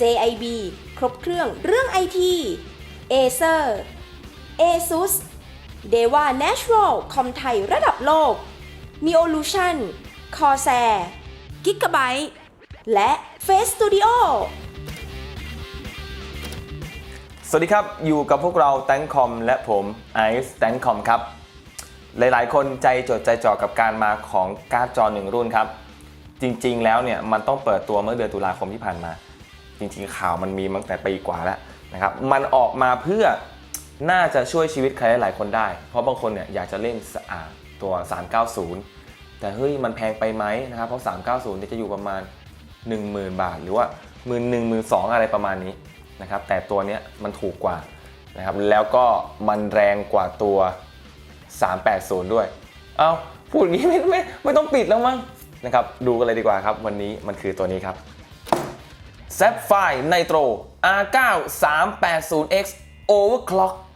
JIB ครบเครื่องเรื่องไอที Acer ASUS Deva Natural คอมไทยระดับโลก Neolution Corsair Gigabyte และ Face Studio สวัสดีครับ อยู่กับพวกเราแตงคอมและผมไอซ์แตงคอมครับ หลายๆ คนใจจดใจจ่อกับการมาของการ์ดจอหนึ่งรุ่นครับ จริงๆ แล้วเนี่ยมันต้องเปิดตัวเมื่อเดือนตุลาคมที่ผ่านมา จริงๆข่าวมันมีมาตั้งแต่ปีกว่าแล้วนะครับมันออกมาเพื่อน่าจะช่วยชีวิตใครหลายๆคนได้ เพราะบางคนเนี่ยอยากจะเล่นสะอาดตัว390 แต่เฮ้ยมันแพงไปไหมนะครับเพราะ 390เนี่ยจะอยู่ประมาณ 10,000 บาท หรือว่าหมื่นหนึ่งหมื่นสองอะไรประมาณนี้นะครับแต่ตัวเนี้ยมันถูกกว่านะครับแล้วก็มันแรงกว่าตัว 380 ด้วย เอาพูดงี้ไม่ไม่ไม่ต้องปิดแล้วมั้งนะครับดูกันเลยดีกว่าครับ วันนี้มันคือตัวนี้ครับ z f i Nitro R9 380X Overclock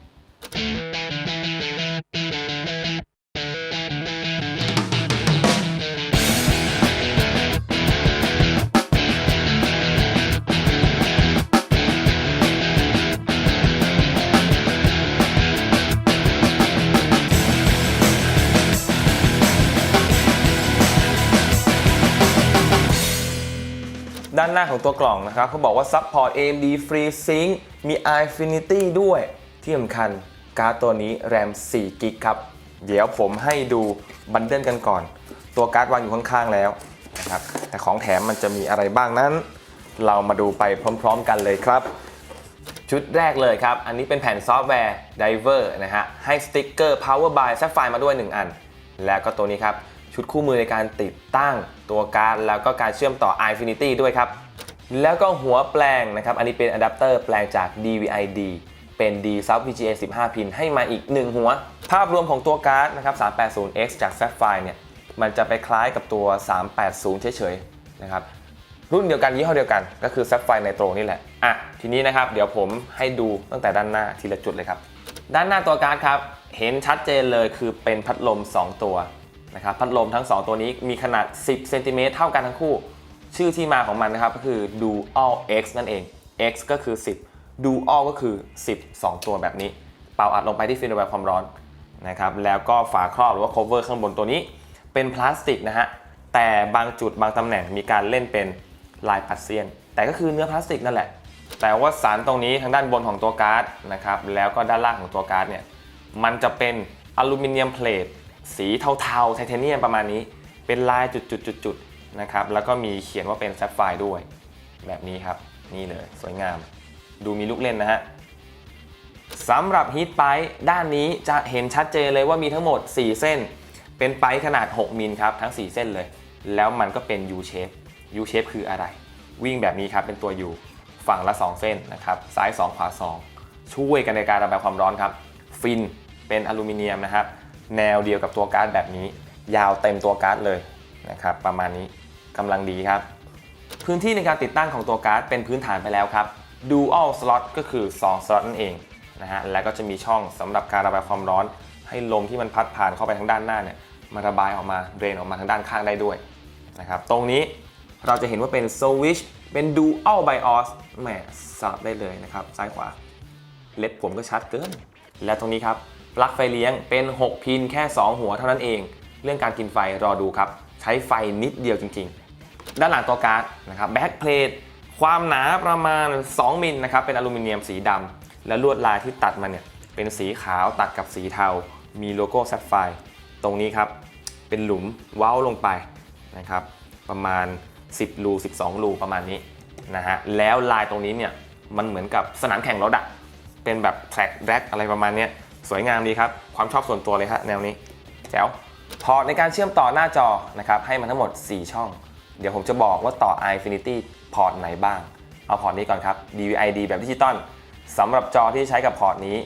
หน้าของตัวกล่องนะครับเขาบอกว่า Support AMD FreeSync มี Infinity ด้วย ที่สำคัญการ์ดตัวนี้ RAM 4 g b ครับ เดี๋ยวผมให้ดูบันเดิลกันก่อน ตัวการ์ดวางอยู่ข้างๆแล้วนะครับแต่ของแถมมันจะมีอะไรบ้างนั้น เรามาดูไปพร้อมๆกันเลยครับ ชุดแรกเลยครับ อันนี้เป็นแผ่นซอฟต์แวร์ Diver นะฮะให้สติ๊กเกอร์ Power by Sapphire มาด้วย 1 อัน แล้วก็ตัวนี้ครับชุดคู่มือในการติดตั้งตัวการ์ดแล้วก็การเชื่อมต่อ Infinity ด้วยครับ แล้วก็หัวแปลงนะครับ อันนี้เป็นอะแดปเตอร์แปลงจาก DVI-D เป็น D Sub VGA 15 พิน ให้มาอีก 1 หัว ภาพรวมของตัวการ์ดนะครับ 380X จาก Sapphire เนี่ย มันจะไปคล้ายกับตัว 380 เฉยๆ นะครับ รุ่นเดียวกันยี่ห้อเดียวกัน ก็คือ Sapphire Nitro นี่แหละ อะ ทีนี้นะครับ เดี๋ยวผมให้ดูตั้งแต่ด้านหน้าทีละจุดเลยครับ ด้านหน้าตัวการ์ดครับ เห็นชัดเจนเลยคือเป็นพัดลม 2 ตัวนะครับ พัดลมทั้ง 2 ตัวนี้มีขนาด 10 เซนติเมตรเท่ากันทั้งคู่ ชื่อที่มาของมันนะครับก็คือ Dual X นั่นเอง X ก็คือ 10 Dual ก็คือ 10 2 ตัวแบบนี้ เป่าอัดลงไปที่ฟิล์มระบายความร้อนนะครับแล้วก็ฝาครอบหรือว่า cover ข้างบนตัวนี้ เป็นพลาสติกนะฮะแต่บางจุดบางตำแหน่งมีการเล่นเป็นลายปัดเซียน แต่ก็คือเนื้อพลาสติกนั่นแหละ แต่ว่าสารตรงนี้ทางด้านบนของตัวการ์ดนะครับแล้วก็ด้านล่างของตัวการ์ดเนี่ยมันจะเป็นอลูมิเนียมเพลทสีเทาๆไทเทเนียมประมาณนี้ เป็นลายจุดๆๆ นะครับ แล้วก็มีเขียนว่าเป็นแซฟไฟด้วย แบบนี้ครับ นี่เลย สวยงาม ดูมีลูกเล่นนะฮะสำหรับฮีทไ i ด้านนี้จะเห็นชัดเจนเลยว่ามีทั้งหมด 4 เส้น เป็นไ i ขนาด 6 มิลครับ ทั้ง 4 เส้นเลย แล้วมันก็เป็น U shape U shape คืออะไร วิ่งแบบนี้ครับ เป็นตัว U ฝั่งละ 2 เส้นนะครับ ซ้าย 2 ขวา 2 ช่วยกันในการระบายความร้อนครับ ฟินเป็นอลูมิเนียมนะครับ แนวเดียวกับตัวการ์ดแบบนี้ ยาวเต็มตัวการ์ดเลยนะครับ ประมาณนี้ กำลังดีครับ พื้นที่ในการติดตั้งของตัวการ์ดเป็นพื้นฐานไปแล้วครับ Dual Slot ก็คือ2 slot นั่นเองนะฮะแล้วก็จะมีช่องสำหรับการระบายความร้อน ให้ลมที่มันพัดผ่านเข้าไปทางด้านหน้าเนี่ยมาระบายออกมาเรนออกมาทางด้านข้างได้ด้วยนะครับตรงนี้เราจะเห็นว่าเป็นสวิตชเป็น Dual BIOS แหมสลับได้เลยนะครับซ้ายขวาเล็บผมก็ชัดเกิน และตรงนี้ครับปลั๊กไฟเลี้ยงเป็น 6 พินแค่ 2 หัวเท่านั้นเอง เรื่องการกินไฟรอดูครับ ใช้ไฟนิดเดียวจริง ๆ ด้านหลังตัวการ์ดนะครับแบ็กเพลทความหนาประมาณ 2 มิลนะครับเป็นอลูมิเนียมสีดำและลวดลายที่ตัดมาเนี่ยเป็นสีขาวตัดกับสีเทา มีโลโก้แซฟไฟตรงนี้ครับ เป็นหลุมเว้าลงไปนะครับประมาณ 10รู12รูประมาณนี้นะฮะแล้วลายตรงนี้เนี่ยมันเหมือนกับสนามแข่งรถอะเป็นแบบแทร็กแร็กอะไรประมาณนี้สวยงามดีครับ ความชอบส่วนตัวเลยฮะแนวนี้แจ๋วพอในการเชื่อมต่อหน้าจอนะครับให้มันทั้งหมด 4 ช่อง เดี๋ยวผมจะบอกว่าต่อ iFinity พอร์ตไหนบ้าง เอาพอร์ตนี้ก่อนครับ DVI-D แบบดิจิตอลสำหรับจอที่ใช้กับพอร์ตนี้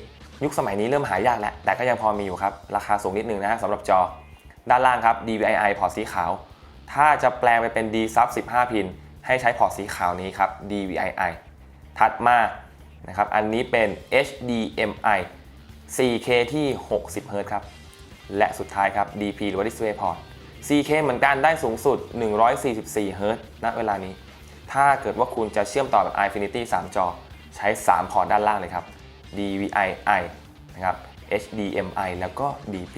ยุคสมัยนี้เริ่มหายากแล้ว แต่ก็ยังพอมีอยู่ครับ ราคาสูงนิดนึงนะฮะสำหรับจอ ด้านล่างครับ DVI พอร์ตสีขาว ถ้าจะแปลงไปเป็น D sub 15 พิน ให้ใช้พอร์ตสีขาวนี้ครับ DVI ถัดมานะครับอันนี้เป็น HDMI 4K ที่ 60 Hz ครับ และสุดท้ายครับ DP หรือว่า Display Port 4K เหมือนกันได้สูงสุด 144 Hz ณเวลานี้ ถ้าเกิดว่าคุณจะเชื่อมต่อแบบ Infinity 3 จอ ใช้ 3 พอร์ตด้านล่างเลยครับ DVI I นะครับ HDMI แล้วก็ DP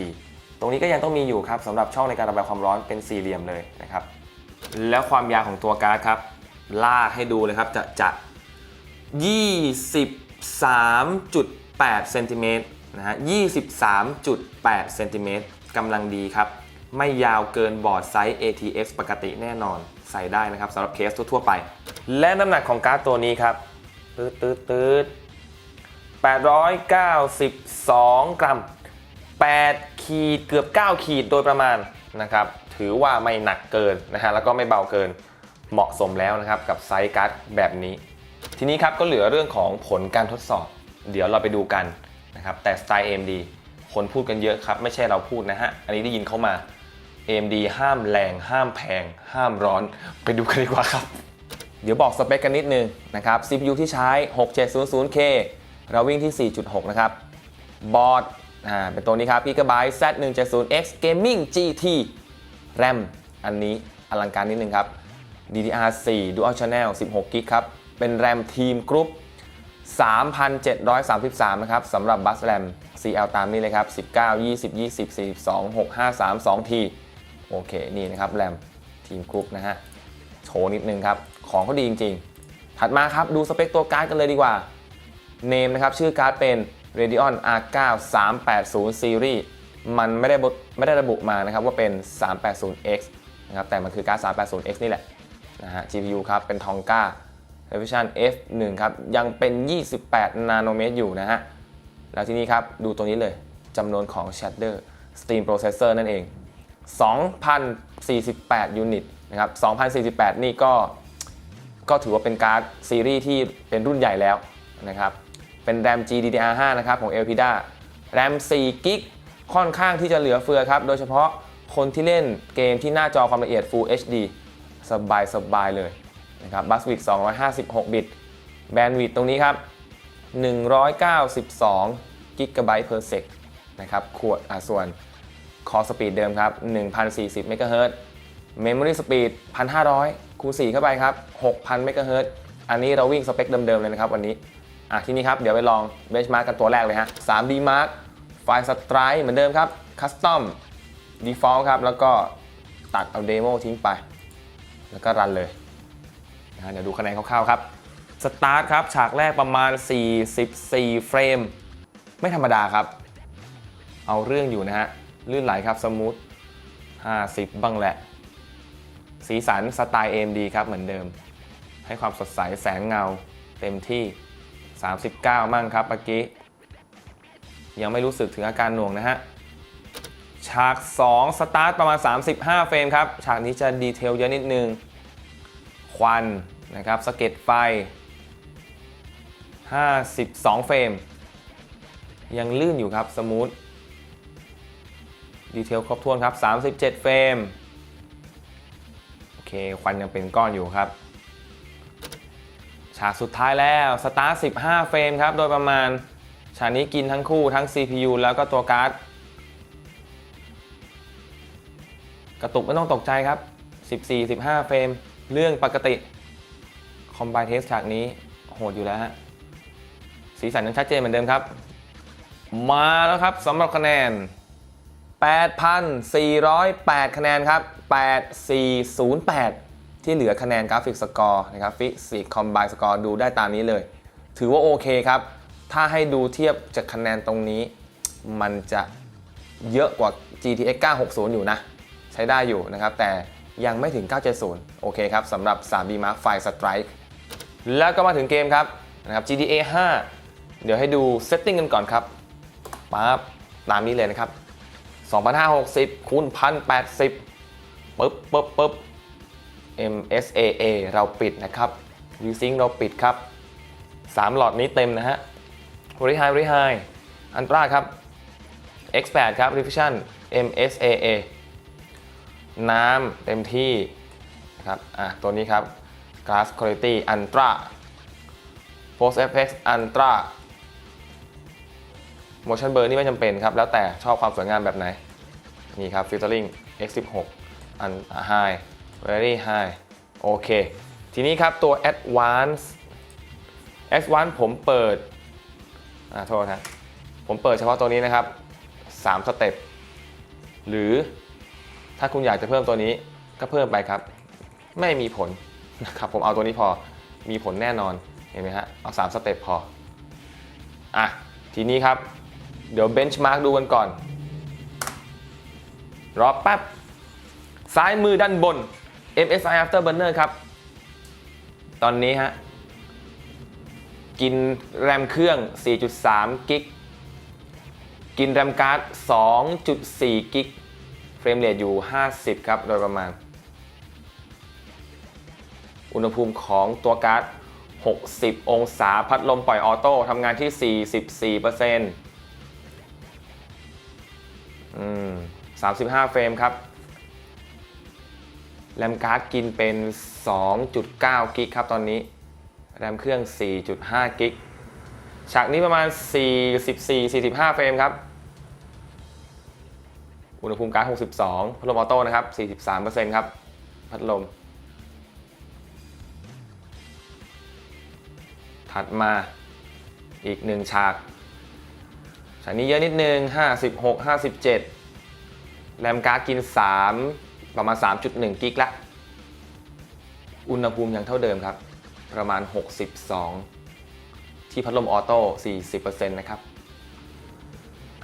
ตรงนี้ก็ยังต้องมีอยู่ครับสำหรับช่องในการระบายความร้อนเป็นสี่เหลี่ยมเลยนะครับ แล้วความยาวของตัวการ์ดครับ ลากให้ดูเลยครับจะจะ23.8เซนติเมตรนะฮะ23.8เซนติเมตรกำลังดีครับ ไม่ยาวเกินบอร์ดไซส์ ATX ปกติแน่นอนใส่ได้นะครับสำหรับเคสทั่วๆไป และน้ำหนักของการ์ดตัวนี้ครับตืดตืดตืด892 กรัม 8 ขีดเกือบ 9 ขีดโดยประมาณนะครับ ถือว่าไม่หนักเกินนะฮะแล้วก็ไม่เบาเกินเหมาะสมแล้วนะครับ กับไซส์การ์ดแบบนี้ ทีนี้ครับก็เหลือเรื่องของผลการทดสอบ เดี๋ยวเราไปดูกันนะครับแต่สไตล์ AMD คนพูดกันเยอะครับ ไม่ใช่เราพูดนะฮะ อันนี้ได้ยินเข้ามา AMD ห้ามแรง ห้ามแพง ห้ามร้อน ไปดูกันดีกว่าครับ เดี๋ยวบอกสเปคกันนิดนึงนะครับ CPU ที่ใช้ 6700K เราวิ่งที่ 4.6 นะครับ บอร์ดอ่าเป็นตัวนี้ครับ Gigabyte Z170X Gaming GT RAM อันนี้อลังการนิดนึงครับ DDR4 Dual Channel 16 GB ครับ เป็น RAM Team Group 3,733 นะครับสำหรับบัส RAM CL ตามนี้เลยครับ 19 20 20 42 6 5 3 2 T โอเคนี่นะครับ RAM Team Group นะฮะโชว์นิดนึงครับ ของเขาดีจริง ๆ ถัดมาครับดูสเปคตัวการ์ดกันเลยดีกว่าเนมนะครับชื่อการ์ดเป็น Radeon R9 380 Series มันไม่ได้บไม่ได้ระบุมานะครับว่าเป็น 380X นะครับแต่มันคือการ์ด 380X นี่แหละนะฮะ GPU ครับเป็น Tonka Revision F1 ครับยังเป็น 28 นาโนเมตรอยู่นะฮะแล้วที่นี่ครับดูตัวนี้เลยจำนวนของ Shader Stream Processor นั่นเอง 2,048 ยูนิตนะครับ2,048 นี่ก็ก็ถือว่าเป็นการ์ดซีรีส์ที่เป็นรุ่นใหญ่แล้วนะครับเป็น RAM GDDR5 นะครับของ Elpida RAM 4 g b ค่อนข้างที่จะเหลือเฟือครับ โดยเฉพาะคนที่เล่นเกมที่หน้าจอความละเอียด Full HD สบายสบายเลยนะครับ Buswick 256 บิต แบนด์วิดตรงนี้ครับ 192 g b per sec นะครับขวดอ่าส่วน คอสปีดเดิมครับ 1,040เมกะเฮิรตซ์ Memory Speed 1,500 คูณ 4 เข้าไปครับ 6,000เมกะเฮิรตซ์อันนี้เราวิ่งสเปคเดิมๆเลยนะครับวันนี้ อะทีนี้ครับ เดี๋ยวไปลองเบนช์มาร์กกันตัวแรกเลยฮะ 3D Mark ไฟล์สไตร์เหมือนเดิมครับ Custom Default ครับ แล้วก็ตัดเอาเดโมทิ้งไป แล้วก็รันเลยนะฮะเดี๋ยวดูคะแนนคร่าวๆครับสตาร์ทครับ ฉากแรกประมาณ 44 เฟรม ไม่ธรรมดาครับ เอาเรื่องอยู่นะฮะ ลื่นไหลครับสมูท50 บ้างแหละ สีสันสไตล์ AMD ครับเหมือนเดิม ให้ความสดใสแสงเงาเต็มที่ 39 มั่งครับเมื่อกี้ ยังไม่รู้สึกถึงอาการหน่วงนะฮะ ฉาก 2 สตาร์ทประมาณ 35 เฟรมครับ ฉากนี้จะดีเทลเยอะนิดนึง ควันนะครับสเก็ดไฟ 52 เฟรม ยังลื่นอยู่ครับสมูท ดีเทลครบถ้วนครับ 37 เฟรม โอเค ควันยังเป็นก้อนอยู่ครับ ฉากสุดท้ายแล้ว สตาร์ท 15 เฟรมครับ โดยประมาณ ฉากนี้กินทั้งคู่ทั้ง CPU แล้วก็ตัวการ์ด กระตุกไม่ต้องตกใจครับ 14-15 เฟรม เรื่องปกติ คอมไบเทสฉากนี้โหดอยู่แล้วฮะ สีสันยังชัดเจนเหมือนเดิมครับ มาแล้วครับสำหรับคะแนน 8,408 คะแนนครับ 8408 ที่เหลือคะแนนกราฟิกสกอร์นะครับฟิสิกคอมไบสกอร์ดูได้ตามนี้เลย ถือว่าโอเคครับ ถ้าให้ดูเทียบจากคะแนนตรงนี้ มันจะเยอะกว่า GTX 960 อยู่นะ ใช้ได้อยู่นะครับ แต่ยังไม่ถึง 970 โอเคครับสำหรับ 3D Mark V Strike แล้วก็มาถึงเกมครับนะครับ GTA 5 เดี๋ยวให้ดูเซตติ้งกันก่อนครับปั๊บตามนี้เลยนะครับ 2560คูณ1080ปึ๊บปึ๊บปึ๊บ MSAA เราปิดนะครับ Using เราปิดครับ 3 หลอดนี้เต็มนะฮะบริห High Very อันตราครับ X8 ครับ Revision MSAA น้ำเต็มที่นะครับ อะ ตัวนี้ครับ Glass Quality Ultra Post FX Ultra Motion Blur นี่ไม่จำเป็นครับ แล้วแต่ชอบความสวยงามแบบไหน นี่ครับ Filtering X16 อัน High Very High โอเค ทีนี้ครับตัว Advance Advance ผมเปิดอ่าโทษครับผมเปิดเฉพาะตัวนี้นะครับ 3 สเต็ป หรือถ้าคุณอยากจะเพิ่มตัวนี้ก็เพิ่มไปครับ ไม่มีผลนะครับ ผมเอาตัวนี้พอ มีผลแน่นอน เห็นไหมฮะ เอา 3 สเต็ปพอ อะ ทีนี้ครับ เดี๋ยวเบนช์มาร์กดูกันก่อน รอแป๊บ ซ้ายมือด้านบน MSI Afterburner ครับ ตอนนี้ฮะ กินแรมเครื่อง 4.3 กิก กินแรมการ์ด 2.4 กิก เฟรมเรทอยู่ 50 ครับ โดยประมาณ อุณหภูมิของตัวการ์ด 60 องศา พัดลมปล่อยออโต้ทำงานที่ 44% อืม35 เฟรมครับ แรมการ์ดกินเป็น 2.9 กิกครับตอนนี้ แรมเครื่อง 4.5 กิก ฉากนี้ประมาณ 44-45 เฟรมครับ อุณหภูมิการ์ด62 พัดลมออโต้นะครับ 43%ครับ พัดลม ถัดมาอีกหนึ่งฉาก ฉากนี้เยอะนิดนึง 56 57 แรมการ์ดกิน 3 ประมาณ 3.1 กิกละ อุณหภูมิยังเท่าเดิมครับ ประมาณ 62 ที่พัดลมออโต้ 40%นะครับ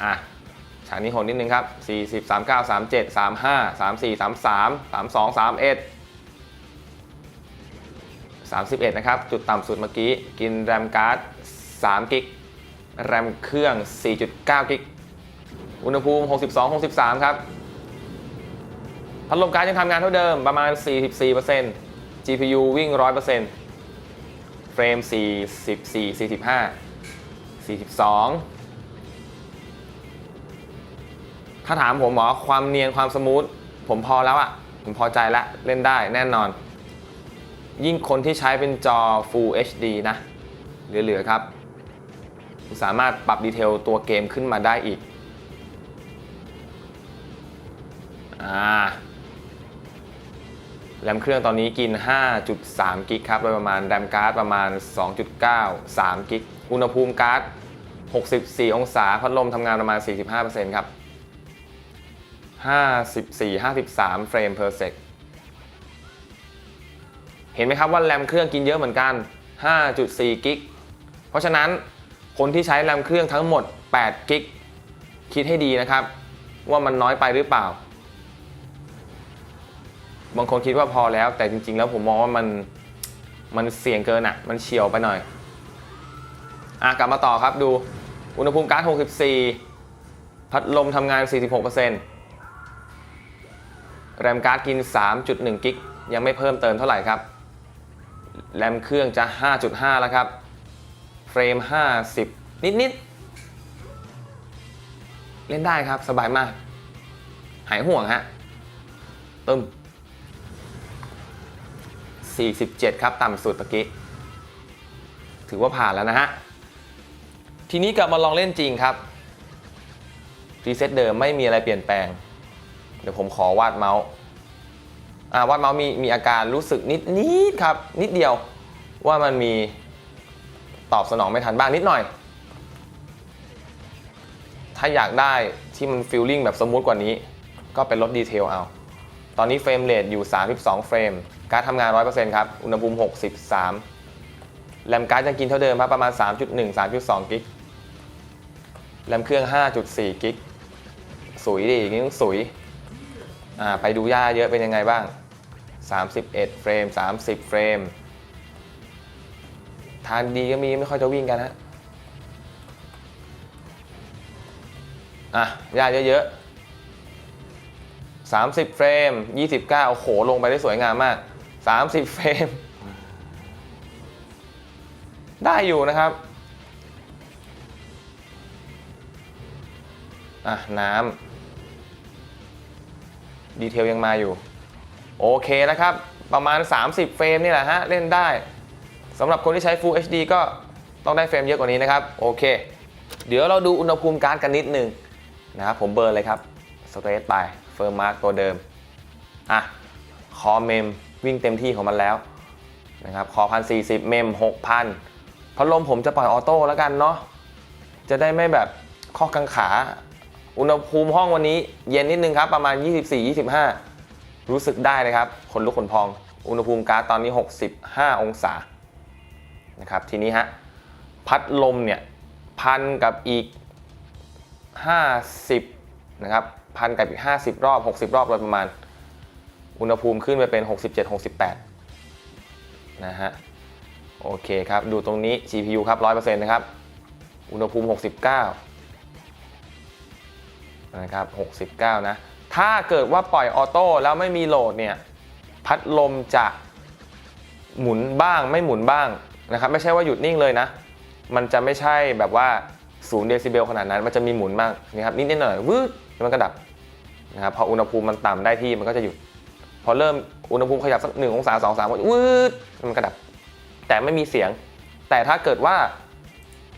อะฉากนี้โหดนิดนึงครับ 40 39 37 35 34 33 32 31 31 นะครับ จุดต่ำสุดเมื่อกี้ กินแรมการ์ด3กิก แรมเครื่อง 4.9 กิก อุณหภูมิ 62 63 ครับ พัดลมการ์ดยังทำงานเท่าเดิมประมาณ 44% GPU วิ่ง 100%เฟรม 44 45 42 ถ้าถามผมหมอความเนียนความสมูท ผมพอแล้วอะผมพอใจแล้วเล่นได้แน่นอน ยิ่งคนที่ใช้เป็นจอ Full HD นะ เหลือ ๆ ครับ สามารถปรับดีเทลตัวเกมขึ้นมาได้อีกอ่าแรมเครื่องตอนนี้กิน 5.3 กิกครับ โดยประมาณ แรมการ์ดประมาณ 2.9 3 กิก อุณหภูมิการ์ด 64 องศา พัดลมทำงานประมาณ 45%ครับ 54 53 เฟรม per sec เห็นไหมครับว่าแรมเครื่องกินเยอะเหมือนกัน 5.4 กิก เพราะฉะนั้น คนที่ใช้แรมเครื่องทั้งหมด8กิกคิดให้ดีนะครับ ว่ามันน้อยไปหรือเปล่า บางคนคิดว่าพอแล้ว แต่จริง ๆ แล้วผมมองว่ามันมันเสี่ยงเกินอะ่ะ มันเฉียวไปหน่อย อะกลับมาต่อครับดู อุณหภูมิการ์ด 64 พัดลมทำงาน 46%แรมการ์ดกิน 3.1 กิก ยังไม่เพิ่มเติมเท่าไหร่ครับ แรมเครื่องจะ 5.5 แล้วครับ รม 50 นิดๆเล่นได้ครับสบายมาก หายห่วงฮะตึม47 ครับ ต่ำสุดเมื่อกี้ ถือว่าผ่านแล้วนะฮะ ทีนี้กลับมาลองเล่นจริงครับ รีเซ็ตเดิมไม่มีอะไรเปลี่ยนแปลง เดี๋ยวผมขอวาดเมาส์อ่าวาดเมาส์มีมีอาการรู้สึกนิดนิดครับ นิดเดียวว่ามันมี ตอบสนองไม่ทันบ้างนิดหน่อย ถ้าอยากได้ที่มันฟิลลิ่งแบบสมูทกว่านี้ ก็เป็นลดดีเทลเอา ตอนนี้เฟรมเรทอยู่ 32 เฟรม การดทำงาน 100%ครับ อุณหภูมิ 63 แรมการ์ดยังกินเท่าเดิมครับประมาณ 3.1 3.2 กิก แรมเครื่อง 5.4 กิกสุยดิอย่างนี้ต้องสุยอ่าไปดูย่าเยอะเป็นยังไงบ้าง 31 เฟรม 30 เฟรม ทางดีก็มีไม่ค่อยจะวิ่งกันฮะอะยาเยอะๆ30 เฟรม 29 โอ้โห ลงไปได้สวยงามมาก 30 เฟรม ได้อยู่นะครับ อะ น้ำดีเทลยังมาอยู่ โอเคนะครับ ประมาณ 30 เฟรมนี่แหละฮะ เล่นได้ สำหรับคนที่ใช้ Full HD ก็ต้องได้เฟรมเยอะกว่านี้นะครับ โอเค เดี๋ยวเราดูอุณหภูมิการ์ดกันนิดนึงนะครับผมเบอร์เลยครับสเตรทไปเฟิร์มมาร์กตัวเดิม อะ คอเมมวิ่งเต็มที่ของมันแล้วนะครับคอพันสี่สิบเมมหกพันพัดลมผมจะปล่อยออโต้แล้วกันเนาะจะได้ไม่แบบข้อกังขา อุณหภูมิห้องวันนี้เย็นนิดนึงครับ ประมาณ 24-25 รู้สึกได้เลยครับขนลุกขนพอง อุณหภูมิก๊าซตอนนี้ 65 องศา นะครับทีนี้ฮะพัดลมเนี่ยพันกับอีก 50นะครับพันกับอีก 50 รอบ 60 รอบโดยประมาณ อุณหภูมิขึ้นไปเป็น 67-68นะฮะโอเคครับ ดูตรงนี้ CPU ครับ 100%นะครับ อุณหภูมิ 69นะครับ 69 นะ ถ้าเกิดว่าปล่อยออโต้แล้วไม่มีโหลดเนี่ย พัดลมจะหมุนบ้างไม่หมุนบ้าง นะครับไม่ใช่ว่าหยุดนิ่งเลยนะ มันจะไม่ใช่แบบว่า0เดซิเบลขนาดนั้น มันจะมีหมุนบ้างนะครับนิดๆหน่อยๆวืดแล้วมันก็ดับนะครับพออุณหภูมิมันต่ำได้ที่มันก็จะหยุด พอเริ่มอุณหภูมิขยับสักหนึ่งองศาสององศาวืดมันก็ดับ แต่ไม่มีเสียง แต่ถ้าเกิดว่า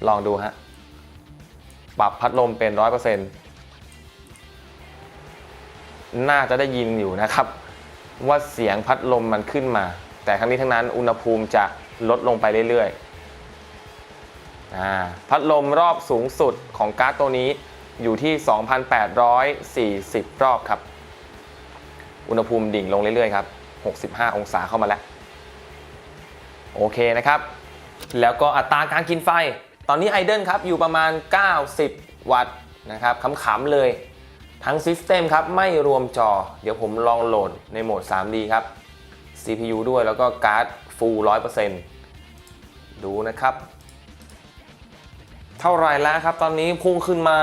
ลองดูฮะปรับพัดลมเป็นร้อยเปอร์เซ็นต์น่าจะได้ยินอยู่นะครับ ว่าเสียงพัดลมมันขึ้นมา แต่ทั้งนี้ทั้งนั้นอุณหภูมิจะ ลดลงไปเรื่อยๆอ่าพัดลมรอบสูงสุดของการ์ดตัวนี้อยู่ที่ 2,840 รอบครับ อุณหภูมิดิ่งลงเรื่อยๆครับ 65 องศาเข้ามาแล้ว โอเคนะครับ แล้วก็อัตราการกินไฟ ตอนนี้ไอเดนครับอยู่ประมาณ 90 วัตต์นะครับขำๆเลยทั้งซิสเต็มครับ ไม่รวมจอ เดี๋ยวผมลองโหลดในโหมด 3D ครับ CPU ด้วยแล้วก็การ์ด full 100%ดูนะครับ เท่าไรแล้วครับ ตอนนี้พุ่งขึ้นมา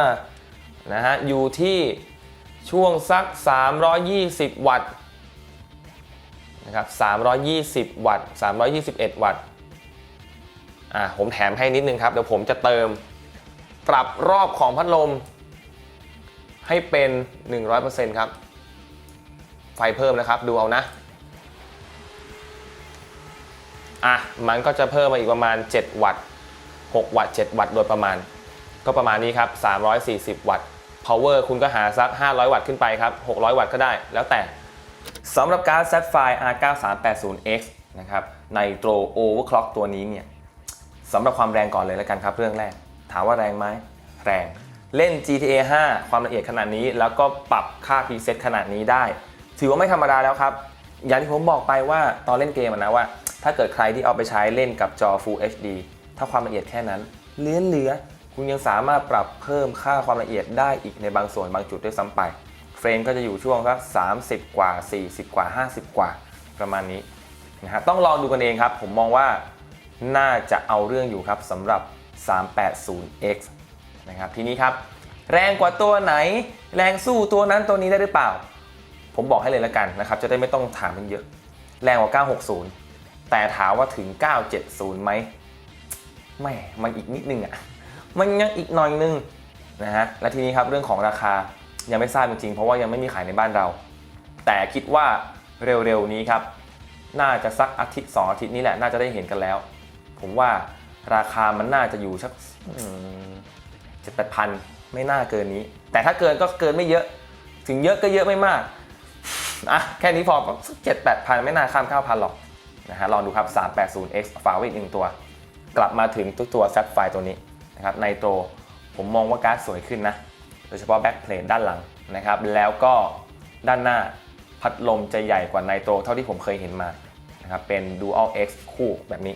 นะฮะอยู่ที่ช่วงสัก 320 วัตต์นะครับ320 วัตต์321 วัตต์อะผมแถมให้นิดนึงครับ เดี๋ยวผมจะเติมปรับรอบของพัดลม ให้เป็น 100%ครับ ไฟเพิ่มนะครับ ดูเอานะ อะมันก็จะเพิ่มมาอีกประมาณ 7 วัตต์ 6 วัตต์ 7 วัตต์โดยประมาณ ก็ประมาณนี้ครับ 340 วัตต์ power คุณก็หาสัก 500 วัตต์ขึ้นไปครับ 600 วัตต์ก็ได้แล้วแต่สำหรับการ์ด Sapphire R9380X นะครับ Nitro Overclock ตัวนี้เนี่ยสำหรับความแรงก่อนเลยแล้วกันครับ เรื่องแรก ถามว่าแรงไหมแรงเล่น GTA 5 ความละเอียดขนาดนี้ แล้วก็ปรับค่า preset ขนาดนี้ได้ ถือว่าไม่ธรรมดาแล้วครับ อย่างที่ผมบอกไปว่าตอนเล่นเกมนะว่า ถ้าเกิดใครที่เอาไปใช้เล่นกับจอ Full HD ถ้าความละเอียดแค่นั้นเหลือเหลือๆคุณยังสามารถปรับเพิ่มค่าความละเอียดได้อีกในบางส่วนบางจุดด้วยซ้ำไป เฟรมก็จะอยู่ช่วงสัก30 กว่า 40 กว่า 50 กว่าประมาณนี้นะฮะต้องลองดูกันเองครับ ผมมองว่าน่าจะเอาเรื่องอยู่ครับสำหรับ 380X นะครับทีนี้ครับ แรงกว่าตัวไหน แรงสู้ตัวนั้นตัวนี้ได้หรือเปล่า ผมบอกให้เลยละกันนะครับ จะได้ไม่ต้องถามมันเยอะ แรงกว่า 960 แต่ถามว่าถึง 970ไหมไม่มันอีกนิดนึงอะ่ะ มันยังอีกหน่อยนึงนะฮะ และทีนี้ครับเรื่องของราคายังไม่ทราบจริงๆ เพราะว่ายังไม่มีขายในบ้านเรา แต่คิดว่าเร็วๆนี้ครับ น่าจะสักอาทิตย์สองอาทิตย์นี้แหละน่าจะได้เห็นกันแล้ว ผมว่าราคามันน่าจะอยู่สักเจ็ดแปดพันไม่น่าเกินนี้ แต่ถ้าเกินก็เกินไม่เยอะ ถึงเยอะก็เยอะไม่มากอะแค่นี้พอเจ็ดแปดพันไม่น่าข้ามเก้าพันหรอก นะฮะลองดูครับ 380X ฝาว้อีกหนึ่งตัว กลับมาถึงตัวตัวแซฟไฟตัวนี้นะครับในโตรผมมองว่าการ์ดสวยขึ้นนะ โดยเฉพาะแบ็คเพลทด้านหลังนะครับแล้วก็ด้านหน้าพัดลมจะใหญ่กว่าไนโตรเท่าที่ผมเคยเห็นมานะครับเป็น Dual X คู่แบบนี้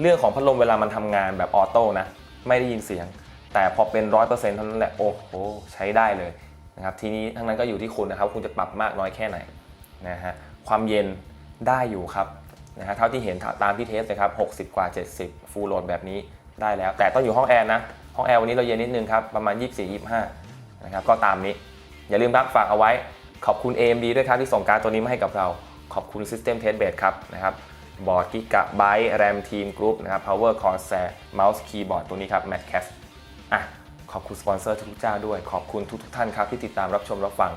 เรื่องของพัดลมเวลามันทำงานแบบออโต้นะ ไม่ได้ยินเสียง แต่พอเป็น 100%เท่านั้นแหละ โอ้โห ใช้ได้เลยนะครับทีนี้ทั้งนั้นก็อยู่ที่คุณนะครับ คุณจะปรับมากน้อยแค่ไหนนะฮะความเย็นได้อยู่ครับ นะฮะเท่าที่เห็นตามที่เทสเลยครับ 60 กว่า 70 ฟูลโหลดแบบนี้ได้แล้ว แต่ต้องอยู่ห้องแอร์นะ ห้องแอร์วันนี้เราเย็นนิดนึงครับ ประมาณ 24-25 นะครับ ก็ตามนี้ อย่าลืมรับฝากเอาไว้ ขอบคุณ AMD ด้วยครับ ที่ส่งการตัวนี้มาให้กับเรา ขอบคุณ System Test Bed ครับนะครับ บอร์ดกิกะไบต์แรมทีมกรุ๊ปนะครับ Power Corsair Mouse Keyboard ตัวนี้ครับ Matchcast อะขอบคุณสปอนเซอร์ทุกเจ้าด้วย ขอบคุณทุกๆท่านครับที่ติดตามรับชมรับฟัง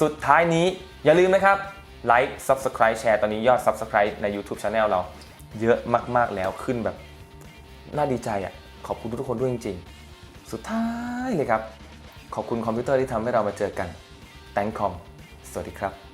สุดท้ายนี้อย่าลืมนะครับ ไลค์ Subscribe แชร์ตอนนี้ยอด Subscribe ใน YouTube Channel เราเยอะมาก ๆ แล้วขึ้นแบบ น่าดีใจอะ ขอบคุณทุกคนด้วยจริง ๆ สุดท้ายเลยครับ ขอบคุณคอมพิวเตอร์ที่ทำให้เรามาเจอกัน แตงคอม สวัสดีครับ